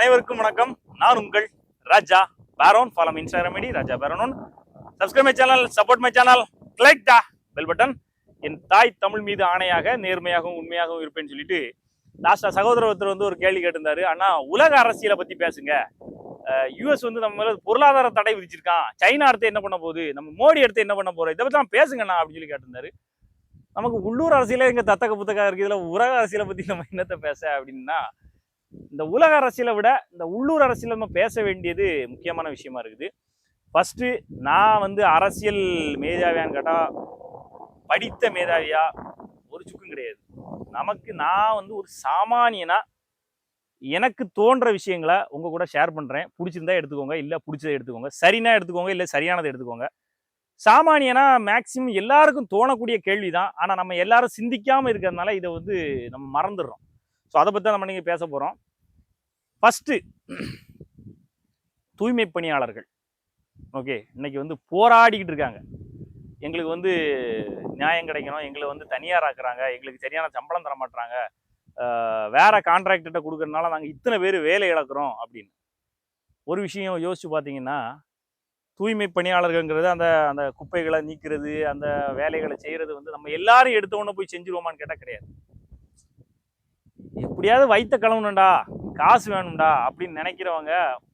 அனைவருக்கும் வணக்கம். நான் உங்கள் Raja Peron. Follow Instagram ID Raja Peron. Subscribe my channel support my channel click the bell button என் தாய் தமிழ் மீது ஆணையாக நேர்மையாகவும் உண்மையாகவும் இருப்பேன்னு சொல்லிட்டு லாஸ்டா சகோதர ஒருத்தர் வந்து ஒரு கேள்வி கேட்டிருந்தாரு. ஆனால் உலக அரசியலை பத்தி பேசுங்க. யூஎஸ் வந்து நம்ம மேலே பொருளாதார தடை விதிச்சிருக்கான். சைனா அடுத்து என்ன பண்ண போகுது? நம்ம மோடி அடுத்து என்ன பண்ண போகிறோம் இதை பற்றி தான் பேசுங்கண்ணா அப்படின்னு சொல்லி கேட்டிருந்தாரு. நமக்கு உள்ளூர் அரசியலே இங்க தத்தக்க புத்தகம் இருக்கு. இதுல உலக அரசியலை பத்தி நம்ம என்னத்த பேச அப்படின்னா இந்த உலக அரசியலை விட இந்த உள்ளூர் அரசியல் நம்ம பேச வேண்டியது முக்கியமான விஷயமா இருக்குது. ஃபஸ்ட்டு நான் வந்து அரசியல் மேதாவியான்னு கேட்டால் படித்த மேதாவியா? ஒரு சுக்கும் கிடையாது. நமக்கு நான் வந்து ஒரு சாமானியனா எனக்கு தோன்ற விஷயங்களை உங்க கூட ஷேர் பண்ணுறேன் பிடிச்சிருந்தா எடுத்துக்கோங்க இல்லை பிடிச்சதை எடுத்துக்கோங்க. சரினா எடுத்துக்கோங்க இல்லை சரியானதை எடுத்துக்கோங்க. சாமானியனா மேக்சிமம் எல்லாருக்கும் தோணக்கூடிய கேள்விதான். ஆனால் நம்ம எல்லாரும் சிந்திக்காமல் இருக்கிறதுனால இதை வந்து நம்ம மறந்துடுறோம். ஸோ அதை பற்றி நம்ம நீங்கள் பேச போகிறோம் ஃபஸ்ட்டு தூய்மை பணியாளர்கள். ஓகே இன்னைக்கு வந்து போராடிக்கிட்டு இருக்காங்க. எங்களுக்கு வந்து நியாயம் கிடைக்கணும். எங்களை வந்து தனியாராக்குறாங்க எங்களுக்கு சரியான சம்பளம் தர மாட்டுறாங்க வேறு கான்ட்ராக்டர்கிட்ட கொடுக்குறதுனால நாங்கள் இத்தனை பேர் வேலை இழக்கிறோம் அப்படின்னு. ஒரு விஷயம் யோசித்து பார்த்தீங்கன்னா தூய்மை பணியாளர்கள்ங்கிறது அந்த அந்த குப்பைகளை நீக்கிறது அந்த வேலைகளை செய்கிறது வந்து நம்ம எல்லாரும் எடுத்த போய் செஞ்சுருவோமான்னு கேட்டால் கிடையாது. எப்படியாவது வைத்த கிளம்பணும்டா காசு வேணும்டா அப்படின்னு நினைக்கிறவங்க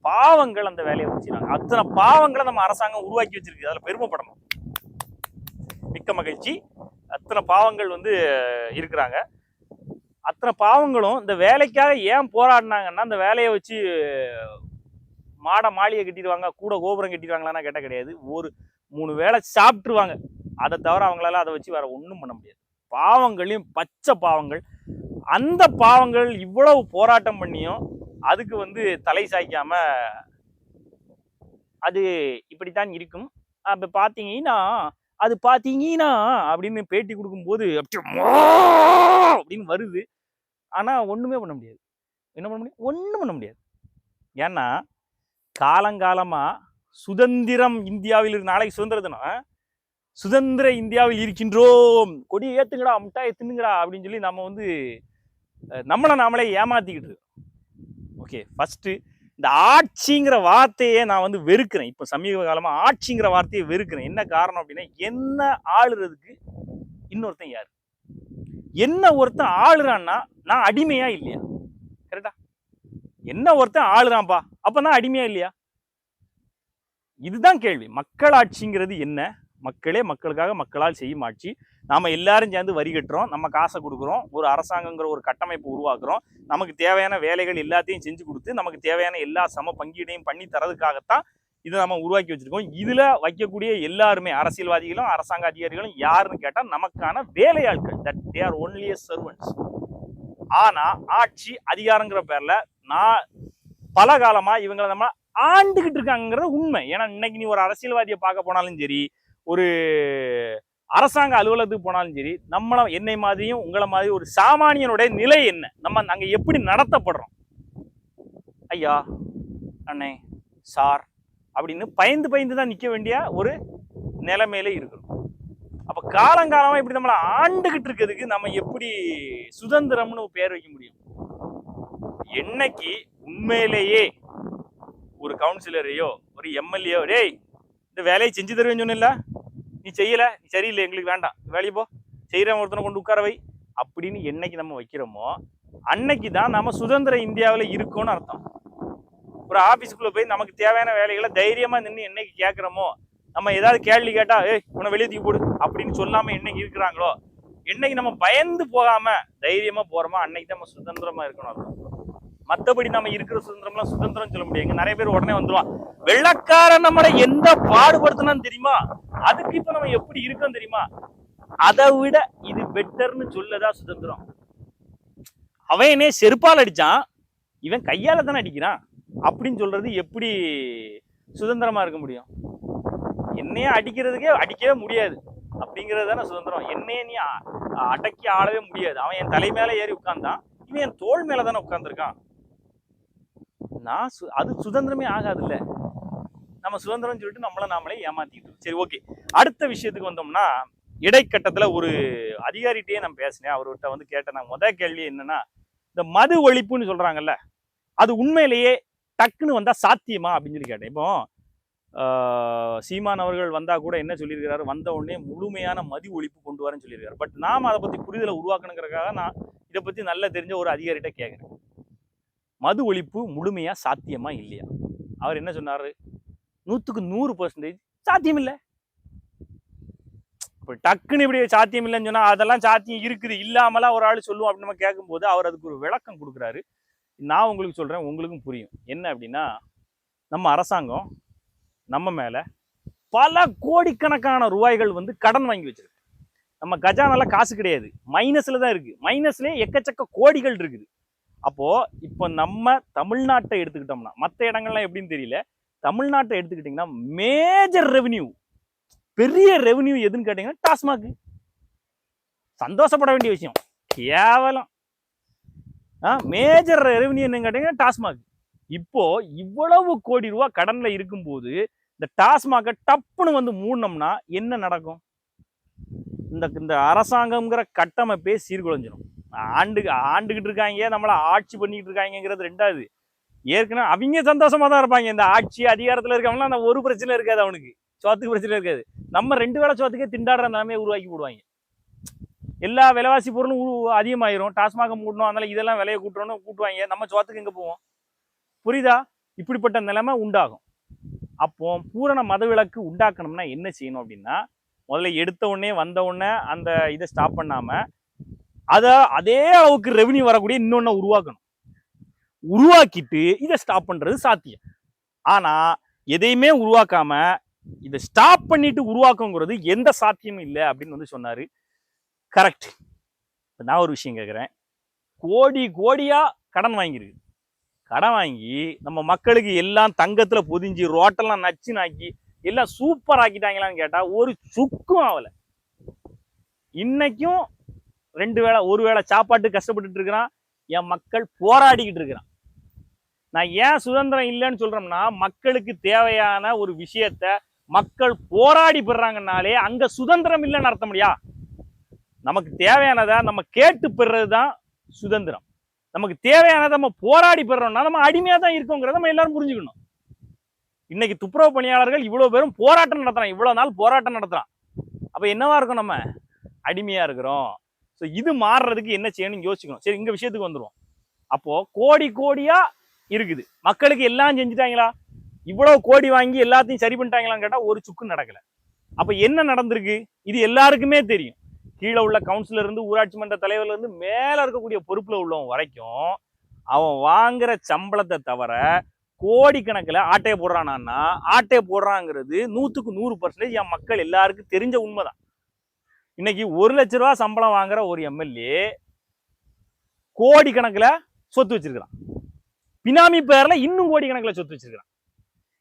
பாவங்கள் அந்த வேலையை வச்சுக்கிறாங்க அத்தனை பாவங்களை நம்ம அரசாங்கம் உருவாக்கி வச்சிருக்கு. அதில் பெருமைப்படணும். மிக்க மகிழ்ச்சி. அத்தனை பாவங்கள் வந்து இருக்கிறாங்க. அத்தனை பாவங்களும் இந்த வேலைக்காக ஏன் போராடினாங்கன்னா அந்த வேலையை வச்சு மாட மாளிகை கட்டிடுவாங்க கூட கோபுரம் கட்டிடுவாங்களான்னா கேட்டால் கிடையாது. ஒரு மூணு வேளை சாப்பிட்ருவாங்க அதை தவிர அவங்களால அதை வச்சு வேற ஒன்றும் பண்ண முடியாது. பாவங்களையும் பச்சை பாவங்கள் அந்த பாவங்கள் இவ்வளவு போராட்டம் பண்ணியும் அதுக்கு வந்து தலை சாய்க்காம அது இப்படித்தான் இருக்கும். அப்போ பார்த்தீங்கன்னா அது பார்த்தீங்கன்னா அப்படின்னு பேட்டி கொடுக்கும்போது அப்படியே அப்படின்னு வருது. ஆனால் ஒன்றுமே பண்ண முடியாது. என்ன பண்ண முடியும் ஒன்றும் பண்ண முடியாது. ஏன்னா காலங்காலமாக சுதந்திரம் இந்தியாவில் இருக்கு நாளைக்கு சுதந்திர தினம் சுதந்திர இந்தியாவில் இருக்கின்றோம். கொடி ஏற்றுங்கடா முட்டாயை தின்னுங்கடா அப்படின்னு சொல்லி நம்ம வந்து நம்மளை நாமளே ஏமாத்திக்கிட்டு இருக்கோம். ஓகே ஃபஸ்ட்டு இந்த ஆட்சிங்கிற வார்த்தையே நான் வந்து வெறுக்கிறேன். இப்போ சமீப காலமாக ஆட்சிங்கிற வார்த்தையை வெறுக்கிறேன். என்ன காரணம் அப்படின்னா என்ன ஆளுறதுக்கு இன்னொருத்தன் யார்? என்ன ஒருத்தன் ஆளுறான்னா நான் அடிமையா இல்லையா? கரெக்டா என்ன ஒருத்தன் ஆளுறான்ப்பா அப்போ நான் அடிமையா இல்லையா? இதுதான் கேள்வி. மக்களாட்சிங்கிறது என்ன? மக்களே மக்களுக்காக மக்களால் செய்யும் ஆட்சி. நாம் எல்லாரும் சேர்ந்து வரி கட்டுறோம் நம்ம காசை கொடுக்குறோம் ஒரு அரசாங்கங்கிற ஒரு கட்டமைப்பு உருவாக்குறோம். நமக்கு தேவையான வேலைகள் எல்லாத்தையும் செஞ்சு கொடுத்து நமக்கு தேவையான எல்லா சம பங்கீடையும் பண்ணி தரதுக்காகத்தான் இதை நம்ம உருவாக்கி வச்சுருக்கோம். இதில் வைக்கக்கூடிய எல்லாருமே அரசியல்வாதிகளும் அரசாங்க அதிகாரிகளும் யாருன்னு கேட்டால் நமக்கான வேலையாட்கள். That they are only servants ஆனால் ஆட்சி அதிகாரங்கிற பேரில் நான் பல காலமாக இவங்களை நம்ம ஆண்டுகிட்டு இருக்காங்கிறது உண்மை. ஏன்னா இன்னைக்கு நீ ஒரு அரசியல்வாதியை பார்க்க போனாலும் சரி ஒரு அரசாங்க அலுவலகத்துக்கு போனாலும் சரி நம்மள என்னை மாதிரியும் உங்களை மாதிரி ஒரு சாமானியனுடைய நிலை என்ன? நம்ம நாங்கள் எப்படி நடத்தப்படுறோம்? ஐயா அண்ணே சார் அப்படின்னு பயந்து பயந்து தான் நிற்க வேண்டிய ஒரு நிலைமையில இருக்கிறோம். அப்போ காலங்காலமாக இப்படி நம்மளை ஆண்டுகிட்டு இருக்கிறதுக்கு நம்ம எப்படி சுதந்திரம்னு ஒரு பேர் வைக்க முடியும்? என்னைக்கு உண்மையிலேயே ஒரு கவுன்சிலரையோ ஒரு எம்எல்ஏ டேய் இந்த வேலையை செஞ்சு தருவேன்னு சொன்னில்ல நீ செய்யல நீ சரியில்லை எங்களுக்கு வேண்டாம். வேலையை போ. செய்கிறவன் ஒருத்தனை கொண்டு உட்கார வை. அப்படின்னு என்னைக்கு நம்ம வைக்கிறோமோ அன்னைக்கு தான் நம்ம சுதந்திர இந்தியாவில் இருக்கோம்னு அர்த்தம். ஒரு ஆஃபீஸுக்குள்ளே போய் நமக்கு தேவையான வேலைகளை தைரியமாக நின்று என்னைக்கு கேட்குறோமோ நம்ம ஏதாவது கேள்வி கேட்டால் ஏய் உன்னை வெளியே தூக்கி போடு அப்படின்னு சொல்லாமல் என்னைக்கு இருக்கிறாங்களோ என்னைக்கு நம்ம பயந்து போகாமல் தைரியமாக போகிறோமோ அன்னைக்கு தான் நம்ம சுதந்திரமாக இருக்கணும் அர்த்தம். மற்றபடி நம்ம இருக்கிற சுதந்திரம்லாம் சுதந்திரம் சொல்ல முடியாது. நிறைய பேர் உடனே வந்துருவான் வெள்ளக்காரன் நம்மளை எந்த பாடுபடுத்தினான்னு தெரியுமா? அதுக்கு இப்ப நம்ம எப்படி இருக்கோம் தெரியுமா? அதை விட இது பெட்டர்னு சொல்லதா சுதந்திரம். அவன் என்னே செருப்பால் அடிச்சான். இவன் கையால தானே அடிக்கிறான். அப்படின்னு சொல்றது எப்படி சுதந்திரமா இருக்க முடியும்? என்னையே அடிக்கிறதுக்கே அடிக்கவே முடியாது. அப்படிங்கிறது தானே சுதந்திரம். என்னையே நீ அடக்கி ஆளவே முடியாது. அவன் என் தலை மேலே ஏறி உட்கார்ந்தான். இவன் என் தோள் மேலே தானே உட்காந்துருக்கான் நான் சு- அது சுதந்திரமே ஆகாதுல்ல. நம்ம சுதந்திரம்னு சொல்லிட்டு நம்மளை நாமளே ஏமாத்திட்டு சரி ஓகே. அடுத்த விஷயத்துக்கு வந்தோம்னா இடைக்கட்டத்தில் ஒரு அதிகாரிகிட்டயே நான் பேசினேன். அவர்கிட்ட வந்து கேட்டேன். நான் முதல் கேள்வி என்னன்னா இந்த மது ஒழிப்புன்னு சொல்கிறாங்கல்ல அது உண்மையிலேயே டக்குன்னு வந்தால் சாத்தியமா அப்படின்னு சொல்லி கேட்டேன். இப்போ சீமான் அவர்கள் வந்தால் கூட என்ன சொல்லியிருக்கிறாரு? வந்த உடனே முழுமையான மதி ஒழிப்பு கொண்டு வரேன்னு சொல்லியிருக்காரு. பட் நாம் அதை பற்றி புரிதலை உருவாக்கணுங்கிறதுக்காக நான் இதை பற்றி நல்லா தெரிஞ்ச ஒரு அதிகாரிகிட்ட கேட்குறேன் மது ஒழிப்பு முழுமையாக சாத்தியமா இல்லையா? அவர் என்ன சொன்னார்? நூற்றுக்கு நூறு பர்சன்டேஜ் சாத்தியம் இல்லை இப்போ டக்குன்னு இப்படி சாத்தியம் இல்லைன்னு சொன்னால் அதெல்லாம் சாத்தியம் இருக்குது. இல்லாமலாம் ஒரு ஆள் சொல்லுவோம் அப்படின்னு நம்ம கேட்கும்போது அவர் அதுக்கு ஒரு விளக்கம் கொடுக்குறாரு. நான் உங்களுக்கு சொல்கிறேன் உங்களுக்கும் புரியும். என்ன அப்படின்னா நம்ம அரசாங்கம் நம்ம மேலே பல கோடிக்கணக்கான ரூபாய்கள் வந்து கடன் வாங்கி வச்சிருக்கு. நம்ம கஜானால காசு கிடையாது. மைனஸில் தான் இருக்குது மைனஸ்லேயே எக்கச்சக்க கோடிகள் இருக்குது. அப்போது இப்போ நம்ம தமிழ்நாட்டை எடுத்துக்கிட்டோம்னா மற்ற இடங்கள்லாம் எப்படின்னு தெரியல. தமிழ்நாட்டை எடுத்துக்கிட்டிங்கன்னா மேஜர் ரெவன்யூ பெரிய ரெவன்யூ எதுன்னு கேட்டிங்கன்னா டாஸ்மாக். சந்தோஷப்பட வேண்டிய விஷயம். கேவலம். ஆ மேஜர் ரெவன்யூ என்னன்னு கேட்டிங்கன்னா டாஸ்மாக். இப்போ இவ்வளவு கோடி ரூபா கடனில் இருக்கும்போது இந்த டாஸ்மாகை டப்புன்னு வந்து மூடினோம்னா என்ன நடக்கும்? இந்த இந்த அரசாங்கம்ங்கிற கட்டமைப்பே சீர்குலைஞ்சிடும் ஆண்டு ஆண்டுகிட்டு இருக்காங்க நம்மளை ஆட்சி பண்ணிக்கிட்டு இருக்காங்கங்கிறது ரெண்டாவது. ஏற்கனவே அவங்க சந்தோஷமா தான் இருப்பாங்க. இந்த ஆட்சி அதிகாரத்துல இருக்கவங்களாம் அந்த ஒரு பிரச்சனை இருக்காது அவனுக்கு. சோத்துக்கு பிரச்சனை இருக்காது. நம்ம ரெண்டு வேளை சோத்துக்கே திண்டாடுற நிலைமையை உருவாக்கி போடுவாங்க. எல்லா விலைவாசி பொருளும் உரு- அதிகமாயிரும். டாஸ்மாக மூடணும் அதனால இதெல்லாம் விலையை கூட்டுறோம்னு கூட்டுவாங்க. நம்ம சோத்துக்கு எங்கே போவோம்? புரியுதா? இப்படிப்பட்ட நிலைமை உண்டாகும். அப்போ பூரண மதவிலக்கு உண்டாக்கணும்னா என்ன செய்யணும் அப்படின்னா முதல்ல எடுத்த உடனே வந்த உடனே அந்த இதை ஸ்டாப் பண்ணாம அதை அதே அளவுக்கு ரெவன்யூ வரக்கூடிய இன்னொன்று உருவாக்கணும். உருவாக்கிட்டு இதை ஸ்டாப் பண்ணுறது சாத்தியம். ஆனால் எதையுமே உருவாக்காம இதை ஸ்டாப் பண்ணிட்டு உருவாக்குங்கிறது எந்த சாத்தியமும் இல்லை அப்படின்னு வந்து சொன்னார். கரெக்ட் நான் ஒரு விஷயம் கேட்குறேன் கோடி கோடியாக கடன் வாங்கியிருக்கு கடன் வாங்கி நம்ம மக்களுக்கு எல்லாம் தங்கத்தில் பொதிஞ்சு ரோட்டெல்லாம் நச்சு நாக்கி எல்லாம் சூப்பர் ஆக்கிட்டாங்களான்னு கேட்டால் ஒரு சுக்கும் ஆகலை. இன்னைக்கும் ரெண்டு வேளை ஒரு வேளை சாப்பாட்டு கஷ்டப்பட்டுட்டு இருக்கிறான். என் மக்கள் போராடிக்கிட்டு இருக்கிறான். நான் ஏன் சுதந்திரம் இல்லைன்னு சொல்றோம்னா மக்களுக்கு தேவையான ஒரு விஷயத்த மக்கள் போராடி பெறாங்கனாலே அங்க சுதந்திரம் இல்லைன்னு அர்த்தம் முடியா நமக்கு தேவையானதை நம்ம கேட்டு பெறுறது தான் சுதந்திரம். நமக்கு தேவையானதை நம்ம போராடி பெறோம்னா நம்ம அடிமையாக தான் இருக்கோங்கிறத நம்ம எல்லாரும் புரிஞ்சுக்கணும். இன்னைக்கு துப்புரவு பணியாளர்கள் இவ்வளோ பேரும் போராட்டம் நடத்துகிறான் இவ்வளோ நாள் போராட்டம் நடத்துகிறான் அப்போ என்னவா இருக்கும் நம்ம? அடிமையாக இருக்கிறோம். ஸோ இது மாறுறதுக்கு என்ன செய்யணும்னு யோசிக்கணும். சரி இங்கே விஷயத்துக்கு வந்துடுவோம் அப்போ கோடி கோடியா இருக்குது. மக்களுக்கு எல்லாம் செஞ்சுட்டாங்களா? இவ்வளவு கோடி வாங்கி எல்லாத்தையும் சரி பண்ணிட்டாங்களான்னு கேட்டா ஒரு சுக்கு நடக்கல. அப்போ என்ன நடந்திருக்கு? இது எல்லாருக்குமே தெரியும். கீழே உள்ள கவுன்சிலர் இருந்து ஊராட்சி மன்ற தலைவர்ல இருந்து மேல இருக்கக்கூடிய பொறுப்புல உள்ளவன் வரைக்கும் அவன் வாங்குற சம்பளத்தை தவிர கோடிக்கணக்கில் ஆட்டையை போடுறானான்னா ஆட்டையை போடுறாங்கிறது நூற்றுக்கு நூறு பர்சன்டேஜ் என் மக்கள் எல்லாருக்கும் தெரிஞ்ச உண்மைதான். இன்னைக்கு ஒரு லட்ச ரூபா சம்பளம் வாங்குற ஒரு எம்எல்ஏ கோடிக்கணக்கில் சொத்து வச்சிருக்கிறான். பினாமி பேரில் இன்னும் கோடிக்கணக்கில் சொத்து வச்சிருக்கிறான்.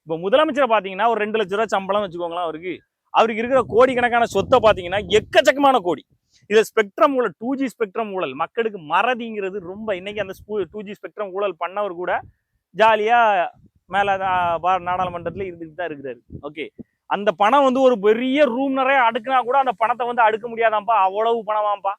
இப்போ முதலமைச்சரை பார்த்தீங்கன்னா ஒரு ரெண்டு லட்ச ரூபா சம்பளம் வச்சுக்கோங்களேன் அவருக்கு. அவருக்கு இருக்கிற கோடிக்கணக்கான சொத்தை பார்த்தீங்கன்னா எக்கச்சக்கமான கோடி. இது ஸ்பெக்ட்ரம் ஊழல் டூ ஜி ஸ்பெக்ட்ரம் ஊழல் மக்களுக்கு மறதிங்கிறது ரொம்ப இன்னைக்கு அந்த டூ ஜி ஸ்பெக்ட்ரம் ஊழல் பண்ணவர் கூட ஜாலியாக மேலே நாடாளுமன்றத்தில் பா- இருந்துட்டு தான் இருக்கிறாரு. ஓகே அந்த பணம் வந்து ஒரு பெரிய ரூம் நிறைய அடுக்குனா கூட அந்த பணத்தை வந்து அடுக்க முடியாதாம்ப்பா? அவ்வளவு பணமாம்ப்பா.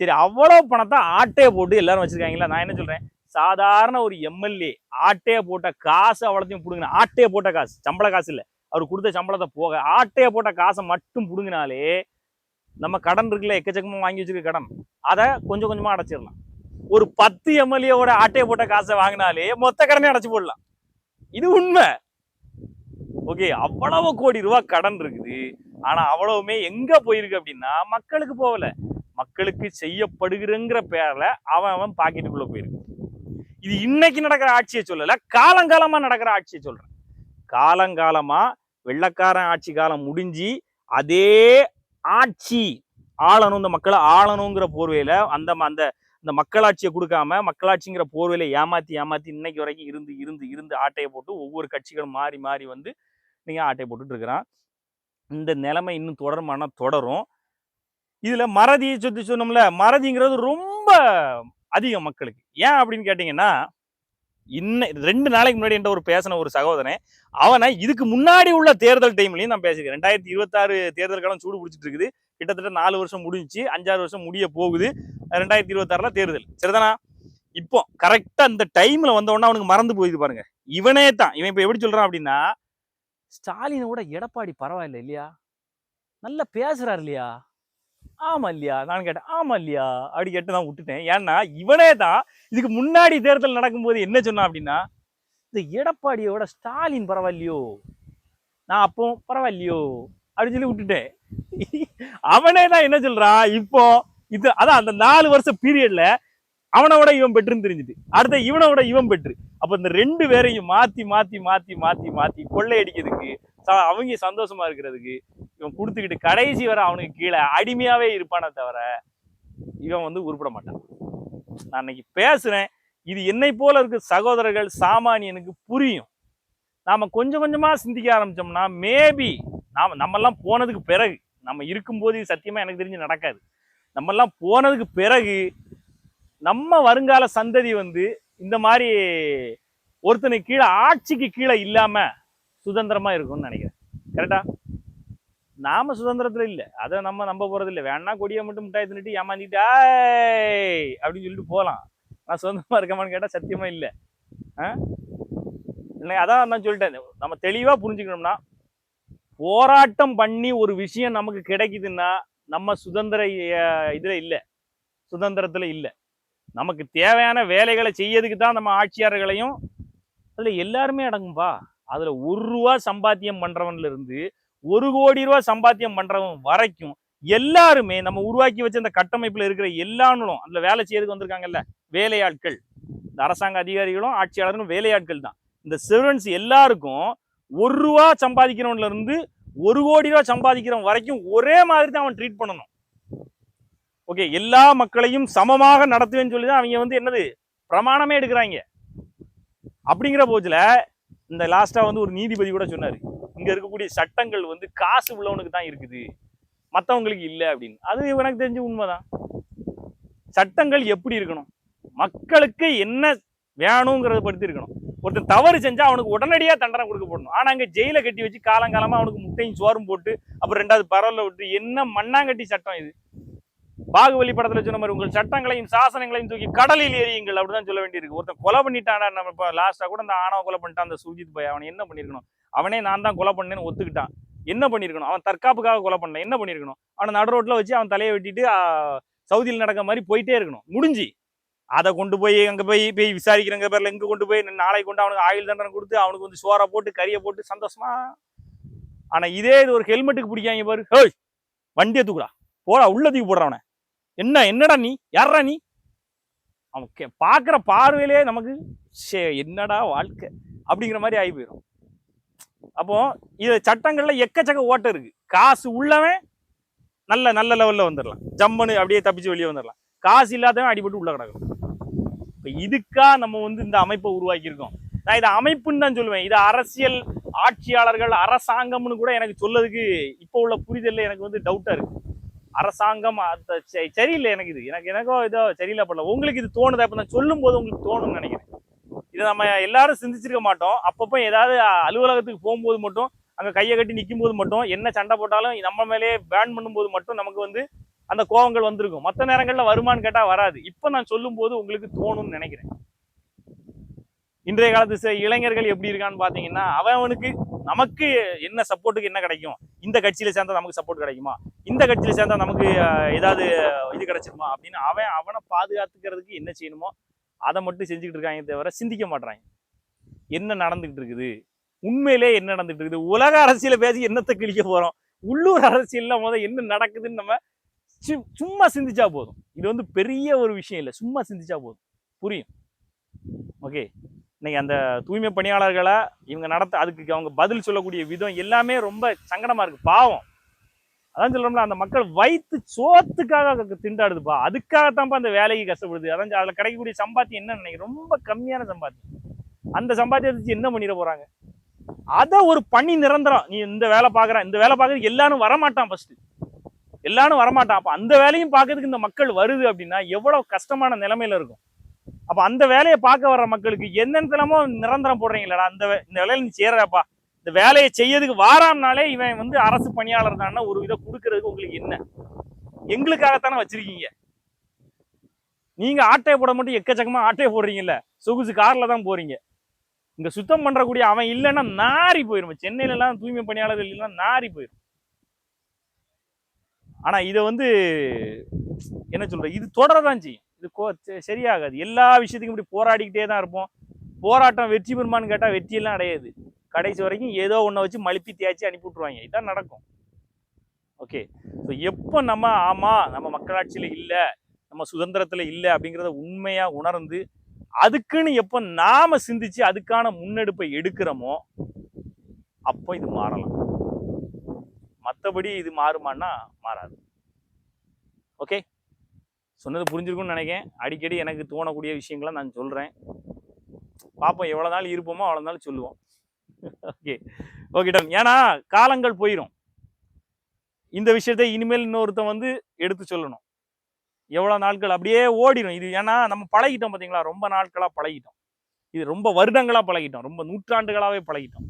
சரி அவ்வளவு பணத்தை ஆட்டையை போட்டு எல்லாரும் வச்சிருக்காங்களா நான் என்ன சொல்றேன்? சாதாரண ஒரு எம்எல்ஏ ஆட்டையை போட்ட காசு அவ்வளோத்தையும் பிடுங்கினா ஆட்டையை போட்ட காசு சம்பள காசு இல்லை. அவர் கொடுத்த சம்பளத்தை போக ஆட்டையை போட்ட காசை மட்டும் பிடுங்கினாலே நம்ம கடன் இருக்குல்ல எக்கச்சக்கமா வாங்கி வச்சிருக்க கடன் அதை கொஞ்சம் கொஞ்சமா அடைச்சிடலாம். ஒரு பத்து எம்எல்ஏவோட ஆட்டையை போட்ட காசை வாங்கினாலே மொத்த கடனே அடைச்சு போடலாம். இது உண்மை. ஓகே அவ்வளவு கோடி ரூபா கடன் இருக்குது. ஆனா அவ்வளவுமே எங்க போயிருக்கு அப்படின்னா மக்களுக்கு போகல. மக்களுக்கு செய்யப்படுகிறங்கிற பேரில் அவன் அவன் பாக்கெட்டுக்குள்ளே போயிருக்கு. இது இன்னைக்கு நடக்கிற ஆட்சியை சொல்லல காலங்காலமா நடக்கிற ஆட்சியை சொல்கிறேன் காலங்காலமா வெள்ளக்காரன் ஆட்சி காலம் முடிஞ்சு அதே ஆட்சி ஆளணும் இந்த மக்களை ஆளணுங்கிற போர்வையில அந்த அந்த இந்த மக்களாட்சியை கொடுக்காம மக்களாட்சிங்கிற போர்வையில ஏமாத்தி ஏமாத்தி இன்னைக்கு வரைக்கும் இருந்து இருந்து இருந்து ஆட்டையை போட்டு ஒவ்வொரு கட்சிகளும் மாறி மாறி வந்து நீங்க ஆட்டை போட்டுட்டு இருக்கிறான். இந்த நிலைமை இன்னும் தொடருமானா தொடரும். இதுல மறதியை சுத்தி சொன்னோம்ல மறதிங்கிறது ரொம்ப அதிகம் மக்களுக்கு. ஏன் அப்படின்னு கேட்டீங்கன்னா இன்ன ரெண்டு நாளைக்கு முன்னாடி என்கிட்ட ஒரு பேசின ஒரு சகோதரன் அவனை இதுக்கு முன்னாடி உள்ள தேர்தல் டைம்லயும் நான் பேசியிருக்கேன் ரெண்டாயிரத்தி இருபத்தாறு தேர்தல் காலம் சூடு பிடிச்சிட்டு இருக்குது. கிட்டத்தட்ட நாலு வருஷம் முடிஞ்சுச்சு அஞ்சாறு வருஷம் முடிய போகுது. ரெண்டாயிரத்தி இருபத்தாறுல தேர்தல். சரிதானா? இப்போ கரெக்டா அந்த டைம்ல வந்த உடனே அவனுக்கு மறந்து போயிது பாருங்க. இவனே தான். இவன் இப்போ எப்படி சொல்றான் அப்படின்னா ஸ்டாலினை விட எடப்பாடி பரவாயில்ல இல்லையா? நல்லா பேசுறாரு இல்லையா? ஆமா இல்லையா? நான் கேட்டேன் ஆமா இல்லையா? அப்படி கேட்டு தான் விட்டுட்டேன். ஏன்னா இவனே தான் இதுக்கு முன்னாடி தேர்தல் நடக்கும்போது என்ன சொன்னான் அப்படின்னா இந்த எடப்பாடியோட ஸ்டாலின் பரவாயில்லையோ? நான் அப்போ பரவாயில்லையோ? அப்படின்னு சொல்லி விட்டுட்டேன். அவனே தான் என்ன சொல்றான் இப்போ இது அதான் அந்த நாலு வருஷம் பீரியட்ல அவனோட இவன் பெற்றுன்னு தெரிஞ்சுட்டு அடுத்த இவனோட இவன் பெற்று. அப்ப இந்த ரெண்டு பேரையும் மாத்தி மாத்தி மாத்தி மாத்தி மாத்தி கொள்ளையடிக்கிறதுக்கு ச- அவங்க சந்தோஷமா இருக்கிறதுக்கு இவன் கொடுத்துக்கிட்டு கடைசி வரை அவனுக்கு கீழே அடிமையாவே இருப்பானே தவிர இவன் வந்து உருப்பட மாட்டான். நான் இன்னைக்கு பேசுறேன். இது என்னை போல இருக்க சகோதரர்கள் சாமானியனுக்கு புரியும். நாம கொஞ்சம் கொஞ்சமா சிந்திக்க ஆரம்பிச்சோம்னா மேபி நாம நம்மெல்லாம் போனதுக்கு பிறகு நம்ம இருக்கும்போது இது சத்தியமா எனக்கு தெரிஞ்சு நடக்காது. நம்மெல்லாம் போனதுக்கு பிறகு நம்ம வருங்கால சந்ததி வந்து இந்த மாதிரி ஒருத்தனுக்கு கீழே ஆட்சிக்கு கீழே இல்லாமல் சுதந்திரமாக இருக்கும்னு நினைக்கிறேன். கரெக்டா நாம சுதந்திரத்தில் இல்லை. அதை நம்ம நம்ப போகிறது இல்லை. வேணா கொடியை மட்டும் மிட்டாய் தின்னுட்டு ஏமாந்துட்டு அப்படின்னு சொல்லிட்டு போகலாம் நான் சுதந்திரமாக இருக்கமான்னு கேட்டால் சத்தியமாக இல்லை. ஆ? இல்லை அதான் நான் சொல்லிட்டேன். நம்ம தெளிவாக புரிஞ்சுக்கணும்னா போராட்டம் பண்ணி ஒரு விஷயம் நமக்கு கிடைக்குதுன்னா நம்ம சுதந்திர இதில் இல்லை. சுதந்திரத்தில் இல்லை. நமக்கு தேவையான வேலைகளை செய்யறதுக்கு தான் நம்ம ஆட்சியாளர்களையும் அதில் எல்லாருமே அடங்கும்பா. அதில் ஒரு ரூபா சம்பாத்தியம் பண்ணுறவன்லேருந்து ஒரு கோடி ரூபா சம்பாத்தியம் பண்ணுறவன் வரைக்கும் எல்லாருமே நம்ம உருவாக்கி வச்ச இந்த கட்டமைப்பில் இருக்கிற எல்லாங்களும் அதில் வேலை செய்யறதுக்கு வந்திருக்காங்கல்ல வேலையாட்கள். இந்த அரசாங்க அதிகாரிகளும் ஆட்சியாளர்களும் வேலையாட்கள் தான். இந்த சிறுவன்ஸ் எல்லாருக்கும் ஒரு ரூபா சம்பாதிக்கிறவன்ல இருந்து ஒரு கோடி ரூபா சம்பாதிக்கிறவன் வரைக்கும் ஒரே மாதிரி தான் அவன் ட்ரீட் பண்ணணும். ஓகே எல்லா மக்களையும் சமமாக நடத்துவேன்னு சொல்லி தான் அவங்க வந்து என்னது பிரமாணமே எடுக்கிறாங்க. அப்படிங்கிற போச்சுல இந்த லாஸ்ட்டாக வந்து ஒரு நீதிபதி கூட சொன்னார் இங்கே இருக்கக்கூடிய சட்டங்கள் வந்து காசு உள்ளவனுக்கு தான் இருக்குது மற்றவங்களுக்கு இல்லை அப்படின்னு. அது எனக்கு தெரிஞ்ச உண்மைதான். சட்டங்கள் எப்படி இருக்கணும்? மக்களுக்கு என்ன வேணுங்கிறத படுத்தி இருக்கணும். ஒருத்தன் தவறு செஞ்சால் அவனுக்கு உடனடியாக தண்டனை கொடுக்கப்படணும் ஆனால் அங்கே ஜெயிலை கட்டி வச்சு காலங்காலமாக அவனுக்கு முட்டையும் சோறும் போட்டு அப்புறம் ரெண்டாவது பரவலில் விட்டு என்ன மண்ணாங்கட்டி சட்டம் இது? பாகுபலி படத்துல சொன்ன மாதிரி உங்கள் சட்டங்களையும் சாசனங்களையும் தூக்கி கடலில் எரியுங்கள் அப்படிதான் சொல்ல வேண்டியிருக்கு. ஒருத்தன் கொலை பண்ணிட்டானா நம்ம இப்போ லாஸ்டா கூட அந்த ஆணவ கொலை பண்ணிட்டான் அந்த சுஜித் பாய் அவன் என்ன பண்ணிருக்கணும் அவனே நான் தான் கொலை பண்ணேன்னு ஒத்துக்கிட்டான். என்ன பண்ணிருக்கணும் அவன் தற்காப்புக்காக கொலை பண்ண என்ன பண்ணிருக்கணும் அவனை நடு ரோட்ல வச்சு அவன் தலையை வெட்டிட்டு சவுதியில் நடக்க மாதிரி போயிட்டே இருக்கணும். முடிஞ்சு. அதை கொண்டு போய் அங்கே போய் போய் விசாரிக்கிறங்க பேர்ல இங்கே கொண்டு போய் நாளை கொண்டு அவனுக்கு ஆயுள் தண்டனை கொடுத்து அவனுக்கு வந்து சோறை போட்டு கறியை போட்டு சந்தோஷமா? ஆனா இதே இது ஒரு ஹெல்மெட்டுக்கு பிடிக்காங்க பாரு. ஹேய்! வண்டியை தூக்குடா. போடா உள்ள தூக்கி போடுறான் அவனை. என்ன என்னடா நீ? யாரா நீ? அவன் கே- பார்க்குற பார்வையிலே நமக்கு சே என்னடா வாழ்க்கை? அப்படிங்கிற மாதிரி ஆகி போயிடும் அப்போ இது சட்டங்களில் எக்கச்சக்க ஓட்டம் இருக்கு. காசு உள்ளவன் நல்ல நல்ல லெவலில் வந்துடலாம். ஜம்முன்னு அப்படியே தப்பிச்சு வெளியே வந்துடலாம். காசு இல்லாதவன் அடிபட்டு உள்ள கிடக்கும். இப்போ இதுக்காக நம்ம வந்து இந்த அமைப்பை உருவாக்கியிருக்கோம். நான் இதை அமைப்புன்னு தான் சொல்லுவேன். இது அரசியல் ஆட்சியாளர்கள் அரசாங்கம்னு கூட எனக்கு சொல்லதுக்கு இப்போ உள்ள புரிதலில் எனக்கு வந்து டவுட்டாக இருக்குது அரசாங்கம் அது சரியில்லை எனக்கு இது. எனக்கு எனக்கோ இதோ சரியில்லை பண்ணல உங்களுக்கு இது தோணுதா? இப்போ நான் சொல்லும் போது உங்களுக்கு தோணும்னு நினைக்கிறேன். இதை நம்ம எல்லாரும் சிந்திச்சிருக்க மாட்டோம். அப்பப்போ ஏதாவது அலுவலகத்துக்கு போகும்போது மட்டும் அங்கே கையை கட்டி நிற்கும் போது மட்டும் என்ன சண்டை போட்டாலும் நம்ம மேலே பேன் பண்ணும்போது மட்டும் நமக்கு வந்து அந்த கோவங்கள் வந்திருக்கும். மற்ற நேரங்களில் வருமான்னு கேட்டால் வராது. இப்போ நான் சொல்லும்போது உங்களுக்கு தோணும்னு நினைக்கிறேன். இன்றைய காலத்து சில இளைஞர்கள் எப்படி இருக்கான்னு பார்த்தீங்கன்னா அவனுக்கு நமக்கு என்ன சப்போர்ட்டுக்கு என்ன கிடைக்கும்? இந்த கட்சியில சேர்ந்தா நமக்கு சப்போர்ட் கிடைக்குமா? இந்த கட்சியில சேர்ந்தா நமக்கு ஏதாவது இது கிடைச்சிருமா? அப்படின்னு அவன் அவனை பாதுகாத்துக்கிறதுக்கு என்ன செய்யணுமோ அதை மட்டும் செஞ்சுக்கிட்டு இருக்காங்க தவிர சிந்திக்க மாட்டாங்க என்ன நடந்துகிட்டு இருக்குது? உண்மையிலே என்ன நடந்துட்டு இருக்குது? உலக அரசியல பேசி என்னத்தை கிழிக்க போறோம்? உள்ளூர் அரசியல்ல முத என்ன நடக்குதுன்னு நம்ம சு- சும்மா சிந்திச்சா போதும். இது வந்து பெரிய ஒரு விஷயம் இல்லை. சும்மா சிந்திச்சா போதும். புரியும்? ஓகே? இன்றைக்கி அந்த தூய்மை பணியாளர்களை இவங்க நடத்த அதுக்கு அவங்க பதில் சொல்லக்கூடிய விதம் எல்லாமே ரொம்ப சங்கடமாக இருக்குது பாவம். அதான் சொல்கிறோம்ல அந்த மக்கள் வயிற்று சோத்துக்காக திண்டாடுதுப்பா. அதுக்காகத்தான்ப்பா அந்த வேலைக்கு கஷ்டப்படுது. அதான் அதில் கிடைக்கக்கூடிய சம்பாத்தியம் என்ன நினைக்கிறேன். ரொம்ப கம்மியான சம்பாத்தியம். அந்த சம்பாத்தியத்தை வச்சு என்ன பண்ணிட போகிறாங்க அதை ஒரு பணி நிரந்தரம். நீ இந்த வேலை பார்க்குற இந்த வேலை பார்க்குறது எல்லாரும் வரமாட்டான் ஃபஸ்ட்டு எல்லாரும் வரமாட்டான். அப்போ அந்த வேலையும் பார்க்கறதுக்கு இந்த மக்கள் வருது அப்படின்னா எவ்வளோ கஷ்டமான நிலைமையில இருக்கும். அப்போ அந்த வேலையை பார்க்க வர்ற மக்களுக்கு என்னென்னமோ நிரந்தரம் போடுறீங்களா அந்த இந்த வேலையில் நீ சேரப்பா இந்த வேலையை செய்யறதுக்கு வாராம்னாலே இவன் வந்து அரசு பணியாளர் தானே ஒரு இதை கொடுக்கறதுக்கு உங்களுக்கு என்ன? எங்களுக்காகத்தானே வச்சிருக்கீங்க. நீங்க ஆட்டையை போட மட்டும் எக்கச்சக்கமா ஆட்டையை போடுறீங்கல்ல சொகுசு கார்ல தான் போறீங்க. இங்க சுத்தம் பண்றக்கூடிய அவன் இல்லைன்னா நாரி போயிரும். சென்னையில எல்லாம் தூய்மை பணியாளர்கள் இல்லைன்னா நாரி போயிடும் ஆனா இதை வந்து என்ன சொல்ற இது தொடரதான் செய்யும். இது கோ- சரியாகாது. எல்லா விஷயத்துக்கும் இப்படி போராடிக்கிட்டே தான் இருப்போம். போராட்டம் வெற்றி பெறுமான்னு கேட்டால் வெற்றியெல்லாம் அடையாது. கடைசி வரைக்கும் ஏதோ ஒன்றை வச்சு மழுப்பி தேய்ச்சி அனுப்பி விட்ருவாங்க இதான் நடக்கும். ஓகே. ஸோ எப்போ நம்ம ஆமாம் நம்ம மக்களாட்சியில் இல்லை நம்ம சுதந்திரத்தில் இல்லை அப்படிங்கிறத உண்மையாக உணர்ந்து அதுக்குன்னு எப்போ நாம சிந்திச்சு அதுக்கான முன்னெடுப்பை எடுக்கிறோமோ அப்போ இது மாறலாம். மற்றபடி இது மாறுமான்னா மாறாது. ஓகே? சொன்னது புரிஞ்சிருக்கும்னு நினைக்கிறேன். அடிக்கடி எனக்கு தோணக்கூடிய விஷயங்களை நான் சொல்கிறேன் பார்ப்போம் எவ்வளோ நாள் இருப்போமோ அவ்வளோ நாள் சொல்லுவோம். ஓகே. ஓகே டம் ஏன்னா காலங்கள் போயிடும் இந்த விஷயத்தை இனிமேல் இன்னொருத்தன் வந்து எடுத்து சொல்லணும். எவ்வளோ நாட்கள் அப்படியே ஓடிடும் இது ஏன்னா நம்ம பழகிட்டோம் பார்த்தீங்களா ரொம்ப நாட்களாக பழகிட்டோம். இது ரொம்ப வருடங்களாக பழகிட்டோம். ரொம்ப நூற்றாண்டுகளாகவே பழகிட்டோம்.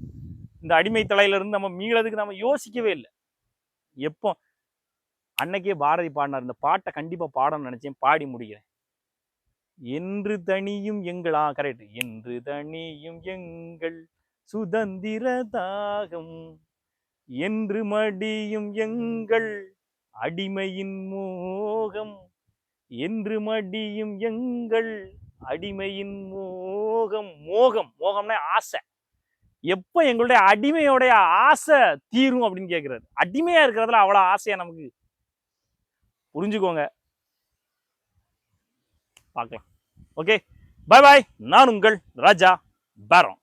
இந்த அடிமை தலையிலிருந்து நம்ம மீளதுக்கு நம்ம யோசிக்கவே இல்லை. எப்போ அன்னைக்கே பாரதி பாடினார் இந்த பாட்டை கண்டிப்பாக பாடணும்னு நினச்சேன் பாடி முடிக்கிறேன். என்று தனியும் எங்களா கரெக்ட் என்று தனியும் எங்கள் சுதந்திர தாகம் என்று மடியும் எங்கள் அடிமையின் மோகம் என்று மடியும் எங்கள் அடிமையின் மோகம். மோகம் மோகம்னா ஆசை. எப்போ எங்களுடைய அடிமையோடைய ஆசை தீரும் அப்படின்னு கேட்குறாரு அடிமையாக இருக்கிறதுல அவ்வளோ ஆசையா நமக்கு புரிஞ்சுக்கோங்க. பார்க்கலாம். ஓகே பை பாய் நான் உங்கள் ராஜா பேரம்